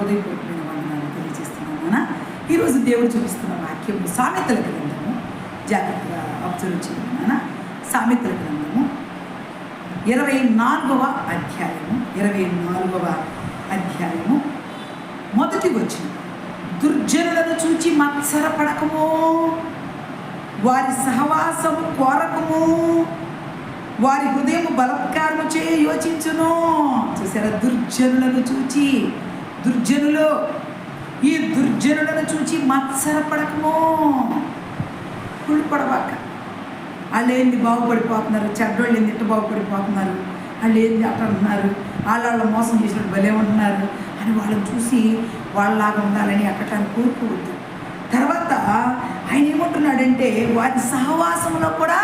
హృదయపూర్వకమైన వందనాలు తెలియజేస్తున్నాను నాన్న ఈరోజు దేవుడు చూపిస్తున్న వాక్యం సామెతల గ్రంథము. జాగ్రత్తగా అబ్జర్వ్ చేయండి సామెతల గ్రంథము. ఇరవై నాలుగవ అధ్యాయము. ఇరవై నాలుగవ అధ్యాయము. మొదటి వచ్చిన దుర్జనులను చూచి మత్సరపడకము వారి సహవాసము కోరకము వారి హృదయం బలత్కారము చేయ యోచించును. చూసారా? దుర్జనులను చూచి దుర్జనులు. ఈ దుర్జనులను చూచి మత్సరపడకము కుళ్ళుపడవాక వాళ్ళు ఏంది బాగుపడిపోతున్నారు? చెడ్డోళ్ళు ఏంది ఇట్ట బాగుపడిపోతున్నారు? వాళ్ళు ఏంది అట్ట అంటున్నారు? వాళ్ళ మోసం చేసినట్టు భలే ఉంటున్నారు అని వాళ్ళని చూసి వాళ్ళలాగా ఉండాలని అక్కటాన్ని కోరుకోవద్దు. తర్వాత ఆయన ఏమంటున్నాడంటే వారి సహవాసంలో కూడా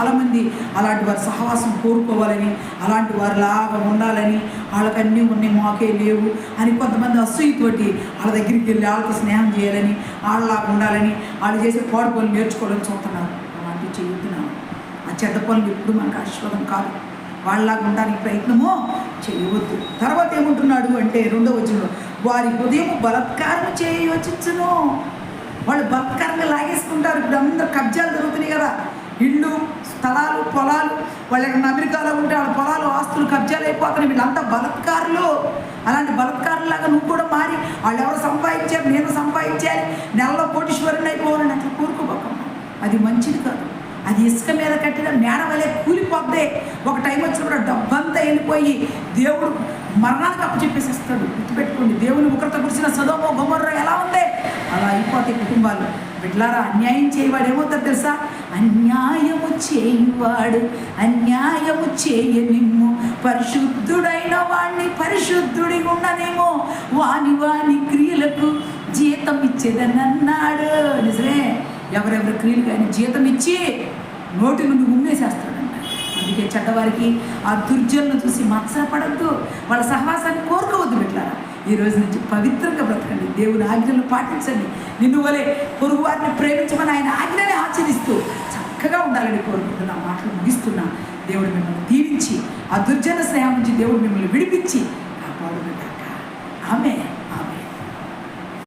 చాలామంది అలాంటి వారి సహవాసం కోరుకోవాలని అలాంటి వారిలాగా ఉండాలని వాళ్ళకన్నీ ఉన్నాయి మాకే లేవు అని కొంతమంది అసూయతోటి వాళ్ళ దగ్గరికి వెళ్ళి వాళ్ళతో స్నేహం చేయాలని వాళ్ళలాగా ఉండాలని వాళ్ళు చేసే పాడు పనులు నేర్చుకోవాలని చూస్తున్నారు. అలాంటివి చేయొద్దున్నాను ఆ చెడ్డ పనులు ఎప్పుడు మనకు ఆశీర్వాదం కాదు. వాళ్ళలాగా ఉండడానికి ప్రయత్నమో చేయవద్దు. తర్వాత ఏముంటున్నాడు అంటే రెండో వచ్చిన వారి హృదయం బలత్కారం చేయవచ్చును వాళ్ళు బలత్కారంగా లాగేసుకుంటారు. స్థలాలు పొలాలు. వాళ్ళు అమెరికాలో ఉంటే వాళ్ళ పొలాలు ఆస్తులు కబ్జాలు అయిపోతున్నాయి వీళ్ళంతా బలత్కారులు. అలాంటి బలత్కారులాగా నువ్వు కూడా మారి వాళ్ళు ఎవరు సంపాదించారు నేను సంపాదించాలి నెలలో కోటీశ్వరుని అయిపోవాలని అట్లా కోరుకోబోకమ్మా. అది మంచిది కాదు. అది ఇసుక మీద కట్టిన మేడ వలె కూలిపోద్దే. ఒక టైం వచ్చినప్పుడు డబ్బా వెళ్ళిపోయి దేవుడు మరణానికి అప్పచెప్పేసేస్తాడు గుర్తుపెట్టుకోండి దేవుని ఉగ్రత కురిసిన సదోమో గుమర్ర ఎలా ఉంది? అలా అయిపోతాయి కుటుంబాలు. బిడ్లారా అన్యాయం చేయవాడు ఏమవుతారు తెలుసా? అన్యాయము చేయువాడు అన్యాయము చేయనిమ్ము. పరిశుద్ధుడైన వాణ్ణి పరిశుద్ధుడి ఉండనేమో వాని వాని క్రియలకు జీతం ఇచ్చేదనన్నాడు. నిజమే ఎవరెవరి క్రియలు కానీ జీతం ఇచ్చి నోటి నుండి ఉమ్మేసేస్తాడు. అందుకే చెడ్డవారికి ఆ దుర్జలను చూసి మత్సరపడద్దు. వాళ్ళ సహవాసాన్ని కోరుకోవద్దు పెట్టారా ఈ రోజు నుంచి పవిత్రంగా బ్రతకండి. దేవుని ఆజ్ఞలను పాటించండి. నిన్ను వలె పొరుగు వారిని ప్రేమించమని ఆయన ఆజ్ఞని ఆచరిస్తూ చక్కగా ఉండాలని కోరుకుంటున్నా మాటలు ముగిస్తున్నా. దేవుడు మిమ్మల్ని దీవించి ఆ దుర్జన స్నేహం నుంచి దేవుడు మిమ్మల్ని విడిపించి కాపాడుగాక ఆమె